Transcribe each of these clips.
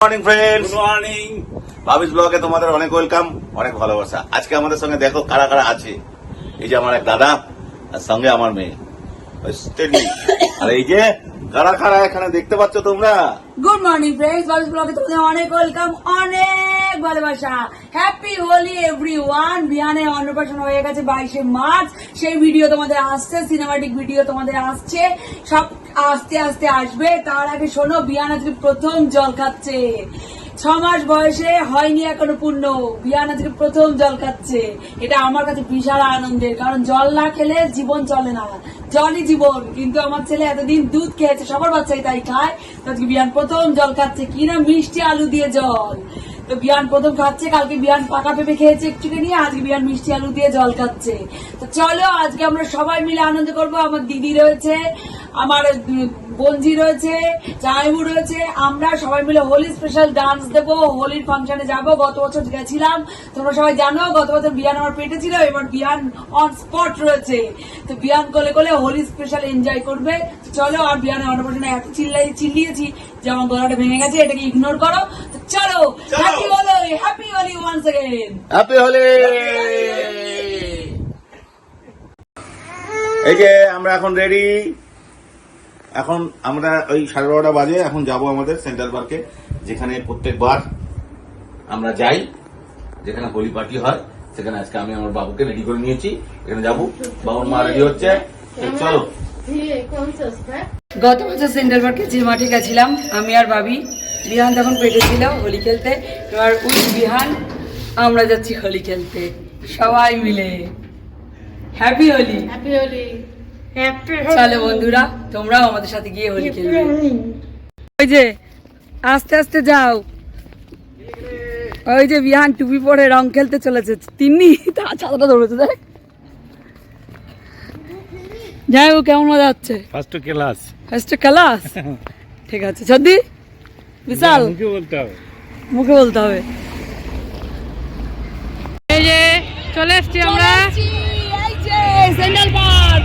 Morning friends morning ভাবিস ব্লগে তোমাদের অনেক ওয়েলকাম অনেক ভালোবাসা। আজকে আমাদের সঙ্গে দেখো কারা কারা আছে। এই যে আমার এক দাদা আর সঙ্গে আমার মেয়ে। আর এই যে কারা কারা এখানে দেখতে পাচ্ছ তোমরা? গুড মর্নিং ফ্রেন্ডস ভাবিস ব্লগে তোমাদের অনেক ওয়েলকাম অনেক ভালোবাসা। হ্যাপি হোলি এভরি ওয়ান বিহানে অন্নপ্রাশন হয়ে গেছে বাইশে মার্চ। সেই ভিডিও তোমাদের আসছে সিনেমাটিক ভিডিও তোমাদের আসছে। সব আস্তে আস্তে আসবে। তার আগে শোনো বিহান আজকে প্রথম জল খাচ্ছে, ছ মাস বয়সে হয়নি এখনও পূর্ণ। বিয়ান আজকে প্রথম জল খাচ্ছে, এটা আমার কাছে বিশাল আনন্দের। কারণ জল না খেলে জীবন চলে না। জলই জীবন। কিন্তু আমার ছেলে এতদিন দুধ খেয়েছে, সবার বাচ্চাই তাই খায়। আজকে বিয়ান প্রথম জল খাচ্ছে। কিনা মিষ্টি আলু দিয়ে জল। তো বিয়ান প্রথম খাচ্ছে, কালকে বিয়ান পাকা পেঁপে খেয়েছে একটুখানি আজকে বিয়ান মিষ্টি আলু দিয়ে জল খাচ্ছে। তো চলো, আজকে আমরা সবাই মিলে আনন্দ করব। আমার দিদি রয়েছে, আমার বঞ্জি রয়েছে, জামাইবু রয়েছে। আমরা সবাই মিলে হোলি স্পেশাল ডান্স দেবো, হোলির ফাংশনে যাব। গত বছর গেছিলাম, তোমরা সবাই জানো, গত বছর বিয়ান আমার পেটে ছিল, এবার বিয়ান অন স্পট রয়েছে। তো বিয়ান কোলে কোলে হোলি স্পেশাল এনজয় করবে। চলো, আর বিয়ানে অন্নপ্রাশনে এত চিল্লাই চিল্লিয়েছি যে আমার গলাটা ভেঙে গেছে, এটাকে ইগনোর করো। চলো চলো। Happy Holi happy Holi once again happy হলে এই যে আমরা এখন রেডি এখন আমরা ওই সাড়ে বারোটা বাজে এখন যাব আমাদের সেন্ট্রাল পার্কে যেখানে প্রত্যেকবার আমরা যাই যেখানে হোলি পার্টি হয় সেখানে আজকে আমি আমার বাবুকে রেডি করে নিয়েছি এখানে যাবো বাবুর মা রেডি হচ্ছে তো চলো ये कौन सा उसका है গত বছর সেন্ট্রাল পার্কে যে মাঠে গেছিলাম আমি আর ভাবি বিহান যখন পেটেছিল হোলি খেলতে এবার উই বিহান আমরা যাচ্ছি হোলি খেলতে। সবাই মিলে। হ্যাপি হোলি হ্যাপি হোলি চলো বন্ধুরা তোমরাও আমাদের সাথে গিয়ে হোলি খেলবে। ওই যে আস্তে আস্তে যাও। ওই যে বিহান টুপি পরে রং খেলতে চলেছে। তিনি ছাতাটা ধরেছে দেখ। যাই হোক কেমন মজা হচ্ছে? ফার্স্ট ক্লাস ফার্স্ট ক্লাস ঠিক আছে। সর্দি বিশাল। মুখে বলতে হবে। মুখে বলতে হবে। এই যে চলে এসছি আমরা। সেন্ট্রাল পার্ক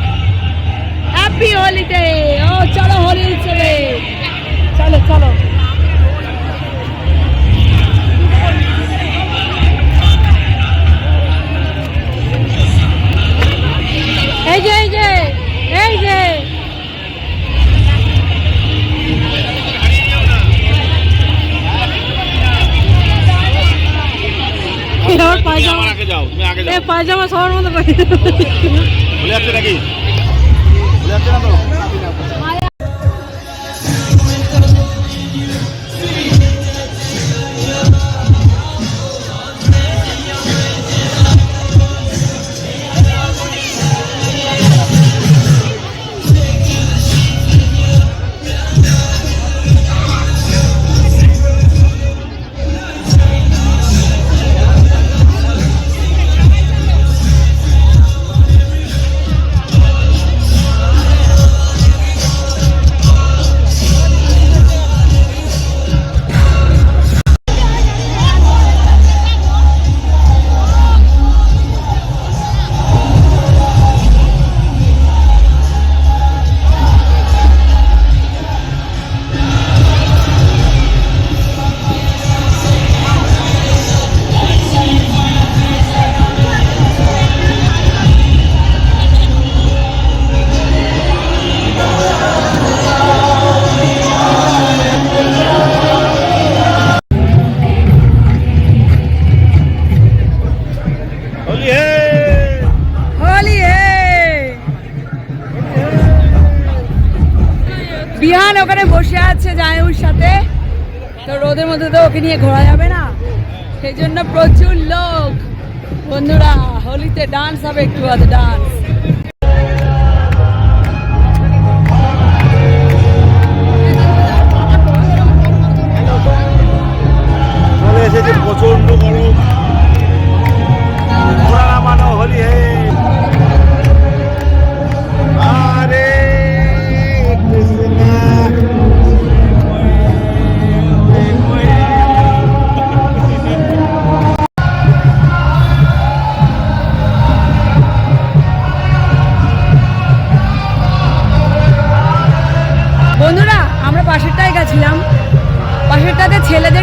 হ্যাপি হোলিতে ও চলো হোলি চলে চলো চলো। পায়জামা সবার মতো পায়জামা ভুলে যাচ্ছে নাকি? ভুলে যাচ্ছে না তো? আছে জায়ুর সাথে। তো রোদের মধ্যে তো ওকে নিয়ে ঘোরা যাবে না। সেই জন্য প্রচুর লোক। বন্ধুরা, হোলিতে ডান্স হবে, একটু আছে ডান্স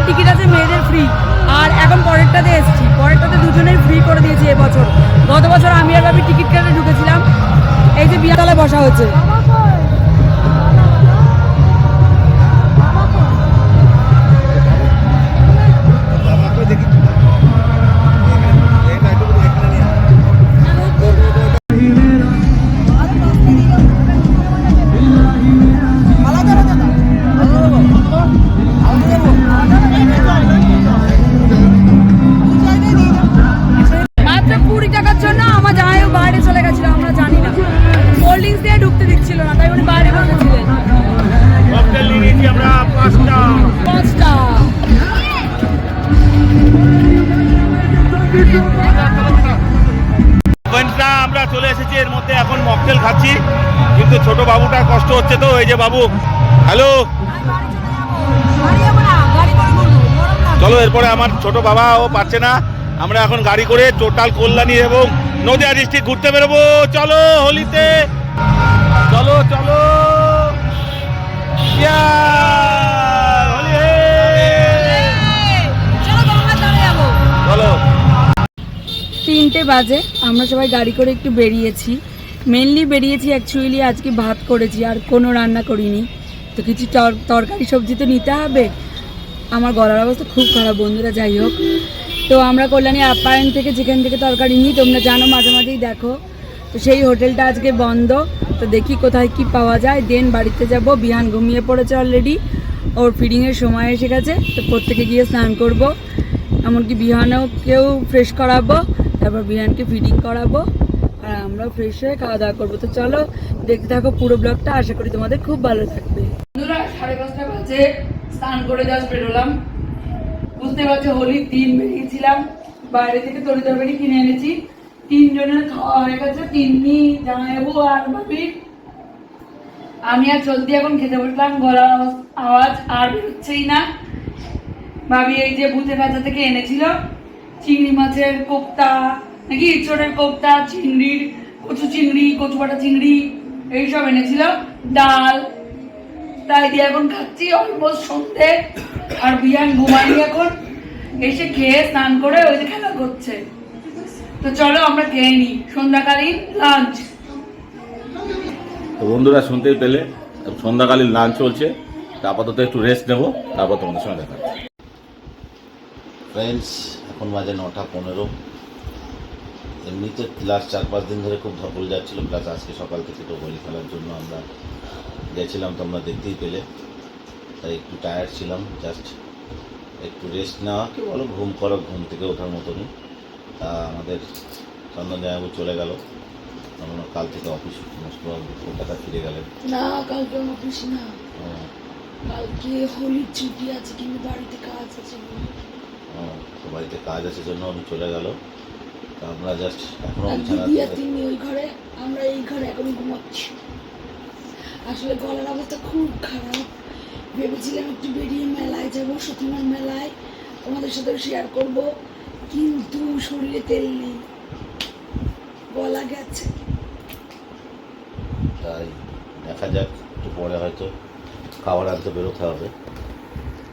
টিকিট আছে মেয়েদের ফ্রি আর এখন পরেরটাতে এসেছি। পরেরটাতে দুজনেই ফ্রি করে দিয়েছি এবছর। গত বছর আমি আর ভাবি টিকিট কেটে ঢুকেছিলাম। এই যে বিয়াতলায় বসা হয়েছে যে বাবু? হ্যালো? চলো, এরপরে আমার ছোট বাবা ও পারছে না। আমরা এখন গাড়ি করে টোটাল কল্যাণী এবং নদিয়া ডিস্ট্রিক্ট ঘুরতে বেরোবো। চলো, হোলিতে। চলো! চলো। তিনটে বাজে, আমরা সবাই গাড়ি করে একটু বেরিয়েছি। মেনলি বেরিয়েছি অ্যাকচুয়ালি আজকে ভাত করেছি, আর কোনো রান্না করিনি। তো কিছু তরকারি সবজি তো নিতে হবে। আমার গলার অবস্থা খুব খারাপ বন্ধুরা, যাই হোক। তো আমরা কল্যাণী আপ্যায়ন থেকে যেখান থেকে তরকারি নিই, তোমরা জানো মাঝে মাঝেই দেখো। তো সেই হোটেলটা আজকে বন্ধ। তো দেখি কোথায় কি পাওয়া যায়। দেন বাড়িতে যাব। বিহান ঘুমিয়ে পড়েছে অলরেডি ওর ফিডিংয়ের সময় এসে গেছে। তো প্রত্যেকে গিয়ে স্নান করব। এমনকি বিহানেও কেউ ফ্রেশ করাবো। তারপর বিহানকে ফিডিং করাবো। আর ফ্রেশ হয়ে খাওয়া দাওয়া করব। তো চলো, দেখতে থাকো পুরো ব্লগটা আশা করি তোমাদের খুব ভালো থাকবে। বন্ধুরা, সাড়ে পাঁচটা বাজে। স্নান করে বেরোলাম। বুঝতে হোলির দিন বেরিয়েছিলাম। বাইরে থেকে তরি তরকারি কিনে এনেছি। তিনজনের খাওয়া হয়ে গেছে। তিন্নি আর আমি আর চলতি এখন খেতে বসলাম। গলার আওয়াজ- আর বেরোচ্ছেই না। ভাবি এই যে বুথে কাছা থেকে এনেছিল। চিংড়ি মাছের কোপ্তা নাকি ইঁচড়ের কোপ্তা চিংড়ির কচু চিংড়ি কচু বাটা চিংড়ি এইসব এনেছিল। ডাল তাই দিয়ে এখন খাচ্ছি অলমোস্ট সন্ধে। আর বিয়ান ঘুমাই এখন। এসে খেয়ে স্নান করে ওই যে খেলা করছে। তো চলো আমরা খেয়ে নিই। সন্ধ্যাকালীন লাঞ্চ তো বন্ধুরা শুনতেই পেলে। সন্ধ্যাকালীন লাঞ্চ চলছে। আপাতত একটু রেস্ট নেব তারপর তোমাদের সঙ্গে দেখা ফ্রেন্ডস এখন বাজে নটা পনেরো। এমনিতে লাস্ট চার পাঁচ দিন ধরে খুব ধকল যাচ্ছিল প্লাস আজকে সকাল থেকে তো হোলি খেলার জন্য আমরা গেছিলাম তোমরা দেখতেই পেলে। তাই একটু টায়ার্ড ছিলাম জাস্ট একটু রেস্ট নেওয়া কি বলো ঘুম করো ঘুম থেকে ওঠার মতনই। তা আমাদের চন্দন জামাইবাবু চলে গেল। আমরা কাল থেকে অফিস কলকাতা ফিরে গেলেন। না কালকে অফিস না। কালকে হোলির ছুটি আছে কিন্তু বাড়িতে কাজ আছে বাড়িতে কাজ আছে জন্য উনি চলে গেল। আমরা জাস্ট এখনও দিদি আর তিনি ওই ঘরে আমরা এই ঘরে এখন ঘুমাচ্ছি। আসলে গলার অবস্থা খুব খারাপ। ভেবেছিলাম একটু বেরিয়ে মেলায় যাব সতীমার মেলায়। তোমাদের সাথে শেয়ার করব কিন্তু শরীরে তেল নেই। গলা গেছে। তাই দেখা যাক একটু পরে হয়তো খাবার আনতে বেরোতে হবে।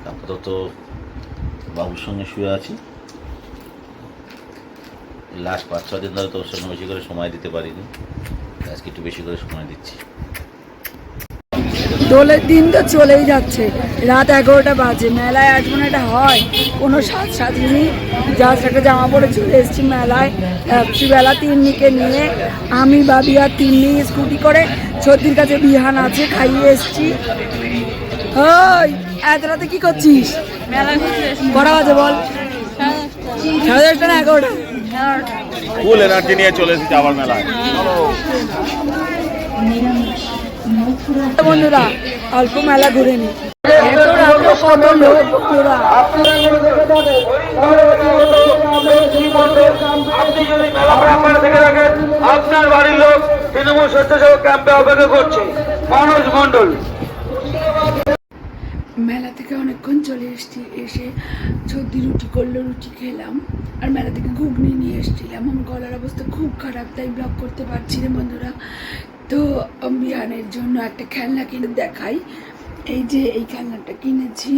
আপাতত বাবুর সঙ্গে শুয়ে আছি। লাস্ট পাঁচ ছ দিন ধরে তোর সঙ্গে বেশি করে সময় দিতে পারিনি। আজকে একটু বেশি করে সময় দিচ্ছি। দোলের দিন তো চলেই যাচ্ছে। রাত এগারোটা বাজে মেলায় আসব না এটা হয়। কোনো সাজ সাজিনি জাস্ট একটা জামা পরে চলে এসেছি মেলায়। রাত্রিবেলা তিন্নিকে নিয়ে আমি বাবি আর তিন্নি স্কুটি করে সর্দির কাছে বিহান আছে খাইয়ে এসেছি। ওই এত রাতে কি করছিস? কটা বাজে বল? সাড়ে দশটা না এগারোটা? ফুল এনার্জি নিয়ে চলে এসেছি আবার মেলায়। বন্ধুরা অল্প মেলা ঘুরে নি। আপনার বাড়ির লোক তৃণমূল স্বেচ্ছাসেবক ক্যাম্পে অপেক্ষা করছে। মনোজ মন্ডল মেলা থেকে অনেকক্ষণ চলে এসেছি, এসে সর্দি রুটি করল, রুটি খেলাম। আর মেলা থেকে ঘুগনি নিয়ে এসেছিলাম। আমার গলার অবস্থা খুব খারাপ, তাই ব্লগ করতে পারছি না বন্ধুরা। তো বিহানের জন্য একটা খেলনা কিনে দেখাই। এই যে এই খেলনাটা কিনেছি।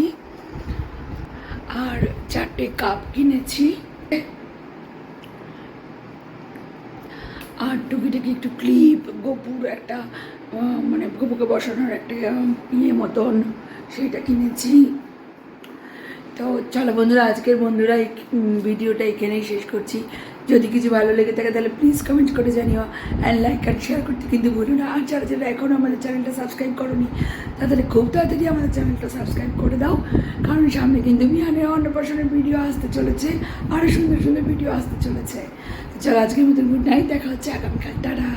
আর চারটে কাপ কিনেছি। আর টুকিটাকি একটু ক্লিপ গোপুর একটা মানে গোপুকে বসানোর একটা ইয়ে মতন সেটা কিনেছি। তো চলো বন্ধুরা, আজকের বন্ধুরা এই ভিডিওটা এখানেই শেষ করছি। যদি কিছু ভালো লেগে থাকে তাহলে প্লিজ কমেন্ট করে জানিও অ্যান্ড লাইক আর শেয়ার করতে কিন্তু ভুলো না। আর যারা যারা এখনও আমাদের চ্যানেলটা সাবস্ক্রাইব করোনি তাদের খুব তাড়াতাড়ি আমাদের চ্যানেলটা সাবস্ক্রাইব করে দাও। কারণ সামনে কিন্তু বিহানের অন্নপ্রাশনের ভিডিও আসতে চলেছে আরও সুন্দর সুন্দর ভিডিও আসতে চলেছে। চলো আজকের মতন গুড নাইট দেখা হচ্ছে আগামীকাল। টাটা।